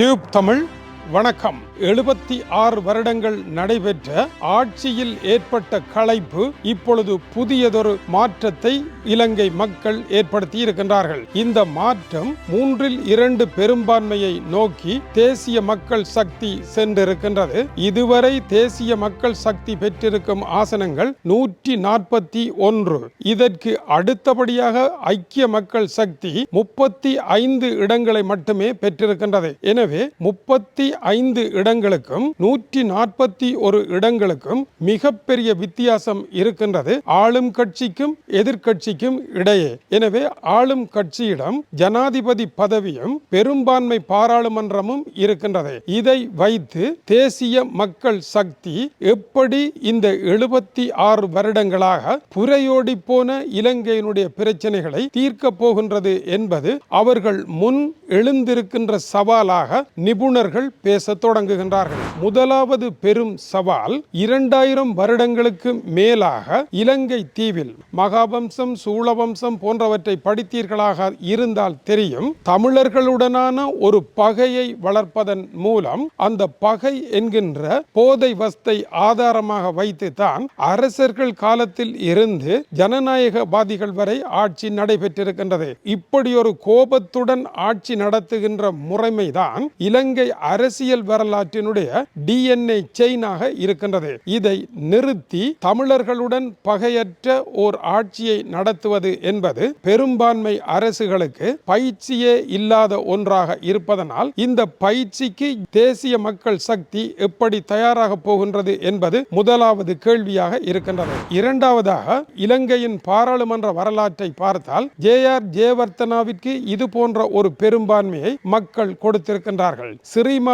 Tube Tamil வணக்கம். எழுபத்தி ஆறு வருடங்கள் நடைபெற்ற ஆட்சியில் ஏற்பட்ட களைப்பு இப்பொழுது புதியதொரு மாற்றத்தை இலங்கை மக்கள் ஏற்படுத்தி இருக்கின்றார்கள் இந்த மாற்றம் மூன்றில் இரண்டு பெரும்பான்மையை நோக்கி தேசிய மக்கள் சக்தி சென்றிருக்கின்றது. இதுவரை தேசிய மக்கள் சக்தி பெற்றிருக்கும் ஆசனங்கள் நூற்றி நாற்பத்தி ஒன்று. இதற்கு அடுத்தபடியாக ஐக்கிய மக்கள் சக்தி முப்பத்தி ஐந்து இடங்களை மட்டுமே பெற்றிருக்கின்றது. எனவே முப்பத்தி ஐந்து இடங்களுக்கும் நூற்றி நாற்பத்தி ஒரு இடங்களுக்கும் மிகப்பெரிய வித்தியாசம் இருக்கின்றது. ஆளும் கட்சிக்கும் எதிர்கட்சிக்கும் இடையே. எனவே ஆளும் கட்சியிடம் ஜனாதிபதி பதவியும் பெரும்பான்மை பாராளுமன்றமும் இருக்கின்றது. இதை வைத்து தேசிய மக்கள் சக்தி எப்படி இந்த எழுபத்தி ஆறு வருடங்களாக புரையோடி போன இலங்கையினுடைய பிரச்சனைகளை தீர்க்க போகின்றது என்பது அவர்கள் முன் எழுந்திருக்கின்ற சவாலாக நிபுணர்கள் பேசத் தொடங்குகின்றார்கள். முதலாவது பெரும் சவால் இரண்டாயிரம் வருடங்களுக்கு மேலாக இலங்கை தீவில் மகாவம்சம் சூளவம்சம் போன்றவற்றை படித்தீர்களாக இருந்தால் தெரியும். தமிழர்களுடனான ஒரு பகையை வளர்ப்பதன் மூலம் அந்த பகை என்கின்ற போதை வஸ்தை ஆதாரமாக வைத்துதான் அரசர்கள் காலத்தில் இருந்து ஜனநாயகவாதிகள் வரை ஆட்சி நடைபெற்றிருக்கின்றது. இப்படி ஒரு கோபத்துடன் ஆட்சி நடத்துகின்ற முறைமைதான் இலங்கை அரசியல் வரலாற்றினுடைய டிஎன்ஏ செயினாக இருக்கின்றது. இதை நிறுத்தி தமிழர்களுடன் பகையற்ற ஓர் ஆட்சியை நடத்துவது என்பது பெரும்பான்மை அரசுகளுக்கு பயிற்சியே இல்லாத ஒன்றாக இருப்பதனால் இந்த பயிற்சிக்கு தேசிய மக்கள் சக்தி எப்படி தயாராக போகின்றது என்பது முதலாவது கேள்வியாக இருக்கின்றது. இரண்டாவதாக இலங்கையின் பாராளுமன்ற வரலாற்றை பார்த்தால் ஜே ஆர் ஜெயவர்த்தனாவிற்கு இது போன்ற ஒரு பெரும்பான்மையை மக்கள் கொடுத்திருக்கின்றார்கள்.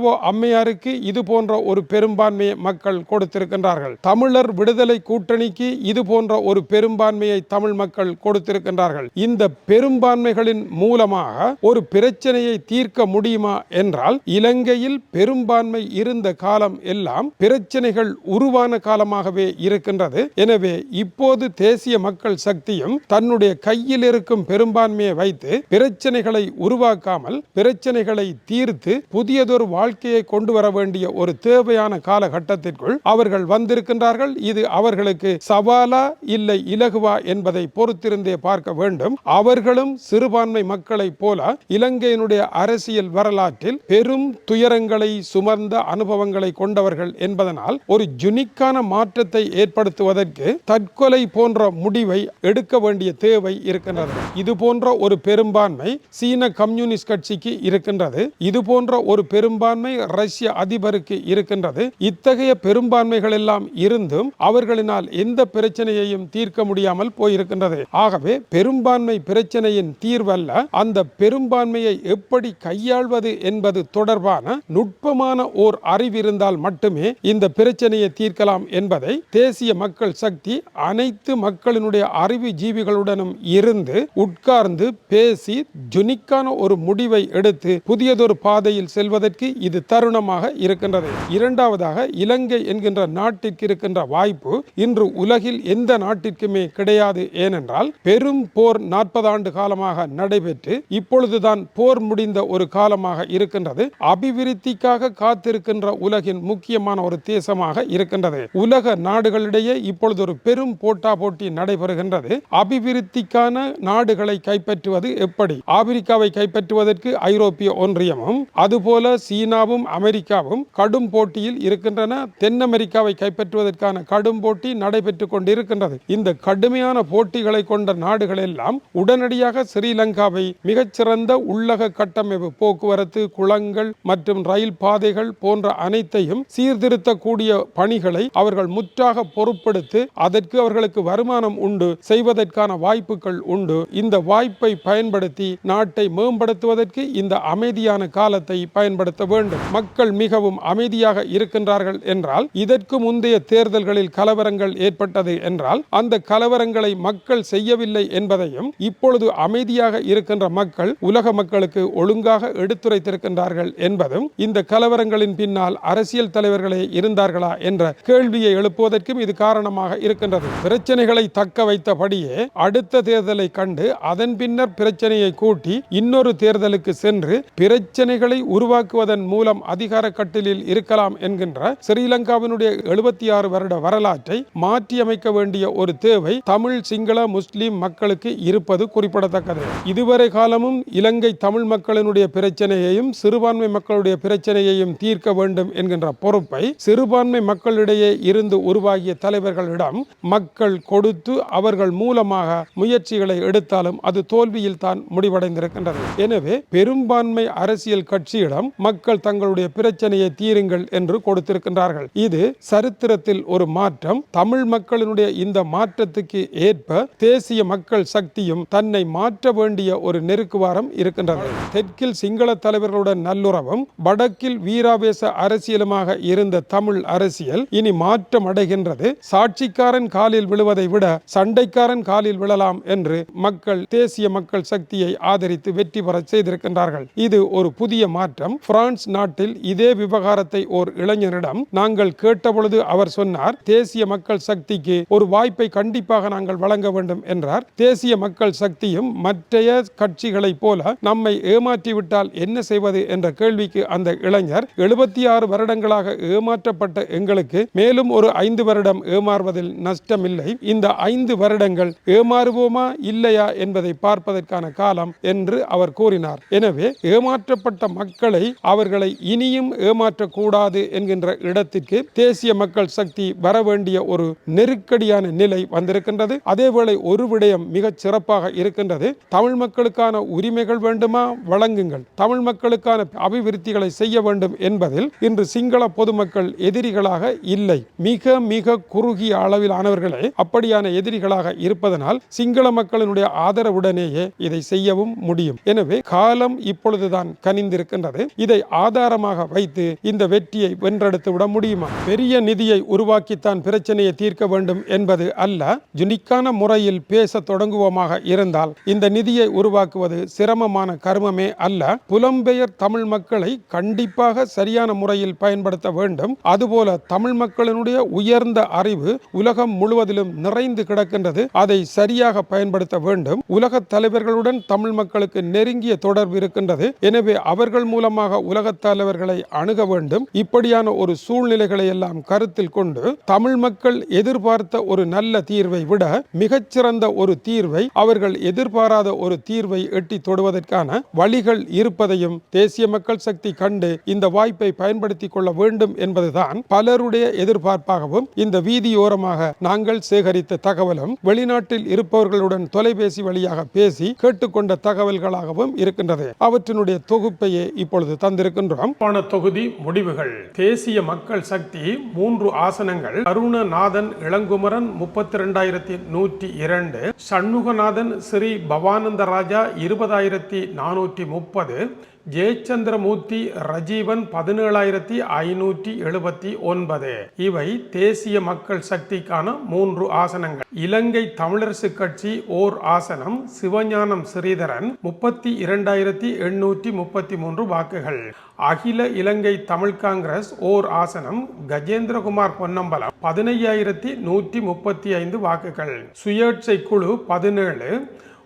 ஸ்ரீமாவோ அம்மையாருக்கு இது போன்ற ஒரு பெரும்பான்மையை மக்கள் கொடுத்திருக்கின்றார்கள். தமிழர் விடுதலை கூட்டணிக்கு இது போன்ற ஒரு பெரும்பான்மையை தமிழ் மக்கள் கொடுத்திருக்கின்றார்கள். இந்த பெரும்பான்மைகளின் மூலமாக ஒரு பிரச்சனையை தீர்க்க முடியுமா என்றால் இலங்கையில் பெரும்பான்மை இருந்த காலம் எல்லாம் பிரச்சனைகள் உருவான காலமாகவே இருக்கின்றது. எனவே இப்போது தேசிய மக்கள் சக்தியும் தன்னுடைய கையில் இருக்கும் பெரும்பான்மையை வைத்து பிரச்சனைகளை உருவாக்காமல் பிரச்சனைகளை தீர்த்து புதியதொரு வாழ் வாழ்க்கையை கொண்டு வர வேண்டிய ஒரு தேவையான காலகட்டத்திற்குள் அவர்கள் வந்திருக்கின்றார்கள். இது அவர்களுக்கு சவாலா இல்லை இலகுவா என்பதை பொறுத்திருந்தே பார்க்க வேண்டும். அவர்களும் சிறுபான்மை மக்களைப் போல இலங்கையினுடைய அரசியல் வரலாற்றில் பெரும் துயரங்களை சுமந்த அனுபவங்களை கொண்டவர்கள் என்பதனால் ஒரு ஜுனிக்கான மாற்றத்தை ஏற்படுத்துவதற்கு தற்கொலை போன்ற முடிவை எடுக்க வேண்டிய தேவை இருக்கின்றது. இது போன்ற ஒரு பெரும்பான்மை சீன கம்யூனிஸ்ட் கட்சிக்கு இருக்கின்றது. இது போன்ற ஒரு பெரும்பான்மை பெரும்பான்மை ரஷ்ய அதிபருக்கு இருக்கின்றது. இத்தகைய பெரும்பான்மைகள் எல்லாம் இருந்தும் அவர்களினால் எந்த பிரச்சனையையும் தீர்க்க முடியாமல் போயிருக்கின்றது. ஆகவே பெரும்பான்மை பிரச்சனையின் தீர்வல்ல அந்த பெரும்பான்மையை எப்படி கையாள்வது என்பது தொடர்பான நுட்பமான ஓர் அறிவிருந்தால் மட்டுமே இந்த பிரச்சனையை தீர்க்கலாம் என்பதை தேசிய மக்கள் சக்தி அனைத்து மக்களினுடைய அறிவு ஜீவிகளுடனும் இருந்து உட்கார்ந்து பேசி ஜுனிக்கான ஒரு முடிவை எடுத்து புதியதொரு பாதையில் செல்வதற்கு இது தருணமாக இருக்கின்றது. இரண்டாவதாக இலங்கை என்கின்ற நாட்டிற்கு இருக்கின்ற வாய்ப்பு இன்று உலகில் எந்த நாட்டிற்குமே கிடையாது. ஏனென்றால் பெரும் போர் நாற்பது ஆண்டு காலமாக நடைபெற்று இப்பொழுதுதான் போர் முடிந்த ஒரு காலமாக இருக்கின்றது. அபிவிருத்திக்காக காத்திருக்கின்ற உலகின் முக்கியமான ஒரு தேசமாக இருக்கின்றது. உலக நாடுகளிடையே இப்பொழுது ஒரு பெரும் போட்டா போட்டி நடைபெறுகின்றது. அபிவிருத்திக்கான நாடுகளை கைப்பற்றுவது எப்படி? ஆப்பிரிக்காவை கைப்பற்றுவதற்கு ஐரோப்பிய ஒன்றியமும் அதுபோல சீனா சீனாவும் அமெரிக்காவும் கடும் போட்டியில் இருக்கின்றன. தென் அமெரிக்காவை கைப்பற்றுவதற்கான கடும் போட்டி நடைபெற்று கொண்டிருக்கின்றது. இந்த கடுமையான போட்டிகளை கொண்ட நாடுகள் எல்லாம் உடனடியாக ஸ்ரீலங்காவை மிகச்சிறந்த உள்ளக கட்டமைப்பு போக்குவரத்து குளங்கள் மற்றும் ரயில் பாதைகள் போன்ற அனைத்தையும் சீர்திருத்தக்கூடிய பணிகளை அவர்கள் முற்றாக பொறுப்படுத்தி அதற்கு அவர்களுக்கு வருமானம் உண்டு செய்வதற்கான வாய்ப்புகள் உண்டு. இந்த வாய்ப்பை பயன்படுத்தி நாட்டை மேம்படுத்துவதற்கு இந்த அமைதியான காலத்தை பயன்படுத்த வேண்டும். மக்கள் மிகவும் அமைதியாக இருக்கின்றார்கள் என்றால் இதற்கு முந்தைய தேர்தல்களில் கலவரங்கள் ஏற்பட்டது என்றால் அந்த கலவரங்களை மக்கள் செய்யவில்லை என்பதையும் இப்பொழுது அமைதியாக இருக்கின்ற மக்கள் உலக மக்களுக்கு ஒழுங்காக எடுத்துரைத்திருக்கின்றார்கள் என்பதும் இந்த கலவரங்களின் பின்னால் அரசியல் தலைவர்களே இருந்தார்களா என்ற கேள்வியை எழுப்புவதற்கும் இது காரணமாக இருக்கின்றது. பிரச்சனைகளை தக்க வைத்தபடியே அடுத்த தேர்தலை கண்டு அதன் பின்னர் பிரச்சனையை கூட்டி இன்னொரு தேர்தலுக்கு சென்று பிரச்சனைகளை உருவாக்குவதன் மூலம் அதிகார கட்டிலில் இருக்கலாம் என்கின்ற ஸ்ரீலங்காவினுடைய எழுபத்தி ஆறு வருட வரலாற்றை மாற்றியமைக்க வேண்டிய ஒரு தேவை தமிழ் சிங்கள முஸ்லிம் மக்களுக்கு இருப்பது குறிப்பிடத்தக்கது. இதுவரை காலமும் இலங்கை தமிழ் மக்களினுடைய பிரச்சனையையும் சிறுபான்மை மக்களுடைய பிரச்சனையையும் தீர்க்க வேண்டும் என்கின்ற பொறுப்பை சிறுபான்மை மக்களிடையே இருந்து உருவாகிய தலைவர்களிடம் மக்கள் கொடுத்து அவர்கள் மூலமாக முயற்சிகளை எடுத்தாலும் அது தோல்வியில் தான் முடிவடைந்திருக்கின்றது. எனவே பெரும்பான்மை அரசியல் கட்சியிடம் மக்கள் தங்களுடைய பிரச்சனையை தீருங்கள் என்று கொடுத்திருக்கின்றார்கள். இது சரித்திரத்தில் ஒரு மாற்றம். தமிழ் மக்களினுடைய இந்த மாற்றத்துக்கு ஏற்ப தேசிய மக்கள் சக்தியும் தன்னை மாற்ற வேண்டிய ஒரு நெருக்குவாரம் இருக்கின்றது. தெற்கில் சிங்கள தலைவர்களுடன் நல்லுறவும் வடக்கில் வீராவேச அரசியலுமாக இருந்த தமிழ் அரசியல் இனி மாற்றம் அடைகின்றது. சாட்சிக்காரன் காலில் விழுவதை விட சண்டைக்காரன் காலில் விழலாம் என்று மக்கள் தேசிய மக்கள் சக்தியை ஆதரித்து வெற்றி பெற செய்திருக்கின்றார்கள். இது ஒரு புதிய மாற்றம். பிரான்ஸ் நாட்டில் இதே விவகாரத்தை ஓர் இளைஞனிடம் நாங்கள் கேட்டபொழுது அவர் சொன்னார் தேசிய மக்கள் சக்திக்கு ஒரு வாய்ப்பை கண்டிப்பாக நாங்கள் வழங்க வேண்டும் என்றார். தேசிய மக்கள் சக்தியும் மற்றைய கட்சிகளைப் போல நம்மை ஏமாற்றிவிட்டால் என்ன செய்வது என்ற கேள்விக்கு அந்த இளைஞர் எழுபத்தி ஆறு வருடங்களாக ஏமாற்றப்பட்ட எங்களுக்கு மேலும் ஒரு ஐந்து வருடம் ஏமாறுவதில் நஷ்டமில்லை. இந்த ஐந்து வருடங்கள் ஏமாறுவோமா இல்லையா என்பதை பார்ப்பதற்கான காலம் என்று அவர் கூறினார். எனவே ஏமாற்றப்பட்ட மக்களை அவர்கள் இனியும் ஏமாற்றக்கூடாது என்கின்ற இடத்திற்கு தேசிய மக்கள் சக்தி வர வேண்டிய ஒரு நெருக்கடியான நிலை வந்திருக்கின்றது. அதேவேளை ஒரு விடயம் மிகச் சிறப்பாக இருக்கின்றது. தமிழ் மக்களுக்கான உரிமைகள் வேண்டுமா? வழங்குங்கள். தமிழ் மக்களுக்கான அபிவிருத்திகளை செய்ய வேண்டும் என்பதில் இன்று சிங்கள பொதுமக்கள் எதிரிகளாக இல்லை. மிக மிக குறுகிய அளவிலானவர்களே அப்படியான எதிரிகளாக இருப்பதனால் சிங்கள மக்களினுடைய ஆதரவுடனேயே இதை செய்யவும் முடியும். எனவே காலம் இப்பொழுதுதான் கனிந்திருக்கின்றது. இதை ஆதாரமாக வைத்து இந்த வெற்றியை வென்றெடுத்து விட முடியுமா? பெரிய நிதியை உருவாக்கித்தான் பிரச்சனையை தீர்க்க வேண்டும் என்பது அல்ல. ஜுனிக்கான முறையில் பேச தொடங்குவோமாக இருந்தால் இந்த நிதியை உருவாக்குவது சிரமமான கர்மமே அல்ல. புலம்பெயர் தமிழ் மக்களை கண்டிப்பாக சரியான முறையில் பயன்படுத்த வேண்டும். அதுபோல தமிழ் மக்களினுடைய உயர்ந்த அறிவு உலகம் முழுவதிலும் நிறைந்து கிடக்கின்றது. அதை சரியாக பயன்படுத்த வேண்டும். உலக தலைவர்களுடன் தமிழ் மக்களுக்கு நெருங்கிய தொடர்பு இருக்கின்றது. எனவே அவர்கள் மூலமாக உலக தலைவர்களை அணுக வேண்டும். இப்படியான ஒரு சூழ்நிலைகளை எல்லாம் கருத்தில் கொண்டு தமிழ் மக்கள் எதிர்பார்த்த ஒரு நல்ல தீர்வை விட மிகச்சிறந்த ஒரு தீர்வை அவர்கள் எதிர்பாராத ஒரு தீர்வை எட்டி தொடுவதற்கான வழிகள் இருப்பதையும் தேசிய மக்கள் சக்தி கண்டு இந்த வாய்ப்பை பயன்படுத்திக் கொள்ள வேண்டும் என்பதுதான் பலருடைய எதிர்பார்ப்பாகவும் இந்த வீதியோரமாக நாங்கள் சேகரித்த தகவலும் வெளிநாட்டில் இருப்பவர்களுடன் தொலைபேசி வழியாக பேசி கேட்டுக்கொண்ட தகவல்களாகவும் இருக்கின்றது. அவற்றினுடைய தொகுப்பையே இப்பொழுது தந்திருக்கின்றோம். போன தொகுதி முடிவுகள். தேசிய மக்கள் சக்தி மூன்று ஆசனங்கள். அருணநாதன் இளங்குமரன் முப்பத்தி ரெண்டாயிரத்தி நூற்றி இரண்டு. சண்முகநாதன் ஸ்ரீ பவானந்த ராஜா இருபதாயிரத்தி நானூற்றி முப்பது. ஜெயச்சந்திரமூர்த்தி ரஜீவன் பதினேழாயிரத்தி ஐநூற்றி எழுபத்தி ஒன்பது. இவை தேசிய மக்கள் சக்திக்கான மூன்று ஆசனங்கள். இலங்கை தமிழரசு கட்சி ஓர் ஆசனம் சிவஞானம் ஸ்ரீதரன் முப்பத்தி இரண்டாயிரத்தி எண்ணூற்றி முப்பத்தி மூன்று வாக்குகள். அகில இலங்கை தமிழ் காங்கிரஸ் ஓர் ஆசனம் கஜேந்திரகுமார் பொன்னம்பலம் பதினையாயிரத்தி நூற்றி முப்பத்தி ஐந்து வாக்குகள். சுயேட்சை குழு பதினேழு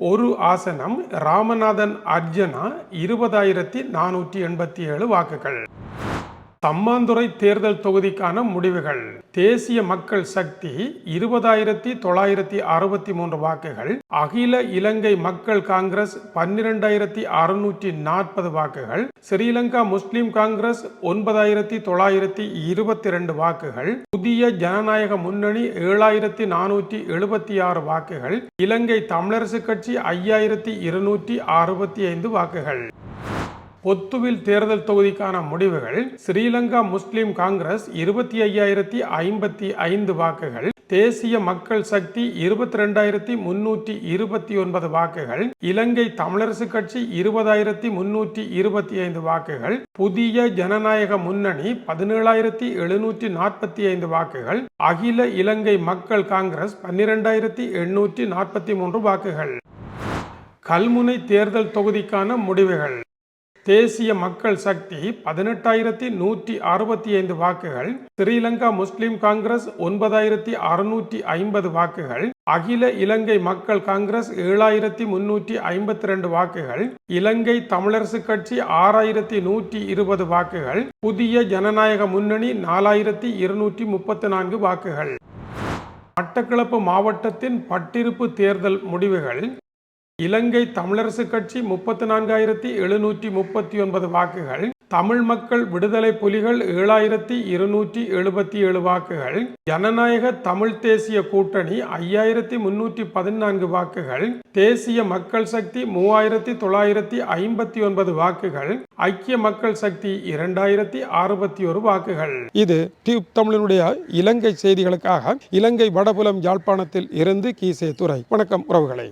ஒரு ஆசனம் ராமநாதன் அர்ஜுனா இருபதாயிரத்தி நானூற்றி எண்பத்தி ஏழு வாக்குகள். தம்மாந்துறை தேர்தல் தொகுதிக்கான முடிவுகள். தேசிய மக்கள் சக்தி இருபதாயிரத்தி தொள்ளாயிரத்தி அறுபத்தி மூன்று வாக்குகள். அகில இலங்கை மக்கள் காங்கிரஸ் பன்னிரெண்டாயிரத்தி அறுநூற்றி நாற்பது வாக்குகள். ஸ்ரீலங்கா முஸ்லிம் காங்கிரஸ் ஒன்பதாயிரத்தி தொள்ளாயிரத்தி இருபத்தி ரெண்டு வாக்குகள். புதிய ஜனநாயக முன்னணி ஏழாயிரத்தி நானூற்றி எழுபத்தி ஆறு வாக்குகள். இலங்கை தமிழரசு கட்சி ஐயாயிரத்தி இருநூற்றி அறுபத்தி ஐந்து வாக்குகள். பொத்துவில் தேர்தல் தொகுதிக்கான முடிவுகள் ஸ்ரீலங்கா முஸ்லிம் காங்கிரஸ் இருபத்தி ஐயாயிரத்தி ஐம்பத்தி ஐந்து வாக்குகள் தேசிய மக்கள் சக்தி இருபத்தி ரெண்டாயிரத்தி முன்னூற்றி இருபத்தி ஒன்பது வாக்குகள் இலங்கை தமிழரசு கட்சி இருபதாயிரத்தி முன்னூற்றி இருபத்தி ஐந்து வாக்குகள் புதிய ஜனநாயக முன்னணி பதினேழாயிரத்தி எழுநூற்றி நாற்பத்தி ஐந்து வாக்குகள் அகில இலங்கை மக்கள் காங்கிரஸ் பன்னிரெண்டாயிரத்தி எண்ணூற்றி நாற்பத்தி மூன்று வாக்குகள். கல்முனை தேர்தல் தொகுதிக்கான முடிவுகள். தேசிய மக்கள் சக்தி பதினெட்டாயிரத்தி நூற்றி அறுபத்தி ஐந்து வாக்குகள் ஸ்ரீலங்கா முஸ்லிம் காங்கிரஸ் ஒன்பதாயிரத்தி அறுநூற்றி ஐம்பது வாக்குகள் அகில இலங்கை மக்கள் காங்கிரஸ் ஏழாயிரத்தி முன்னூற்றி ஐம்பத்தி ரெண்டு வாக்குகள் இலங்கை தமிழரசு கட்சி ஆறாயிரத்தி நூற்றி இருபது வாக்குகள் புதிய ஜனநாயக முன்னணி நாலாயிரத்தி இருநூற்றி முப்பத்தி நான்கு வாக்குகள். மட்டக்களப்பு மாவட்டத்தின் பட்டிருப்பு தேர்தல் முடிவுகள் இலங்கை தமிழரசு கட்சி முப்பத்தி நான்காயிரத்தி எழுநூற்றி முப்பத்தி ஒன்பது வாக்குகள் தமிழ் மக்கள் விடுதலை புலிகள் ஏழாயிரத்தி இருநூற்றி எழுபத்தி ஏழு வாக்குகள் ஜனநாயக தமிழ் தேசிய கூட்டணி ஐயாயிரத்தி முன்னூற்றி பதினான்கு வாக்குகள் தேசிய மக்கள் சக்தி மூவாயிரத்தி தொள்ளாயிரத்தி ஐம்பத்தி ஒன்பது வாக்குகள் ஐக்கிய மக்கள் சக்தி இரண்டாயிரத்தி அறுபத்தி ஒரு வாக்குகள். இது டியூப் தமிழனுடைய இலங்கை செய்திகளுக்காக இலங்கை வடபுலம் யாழ்ப்பாணத்தில் இருந்து கீசே துறை வணக்கம் உறவுகளை.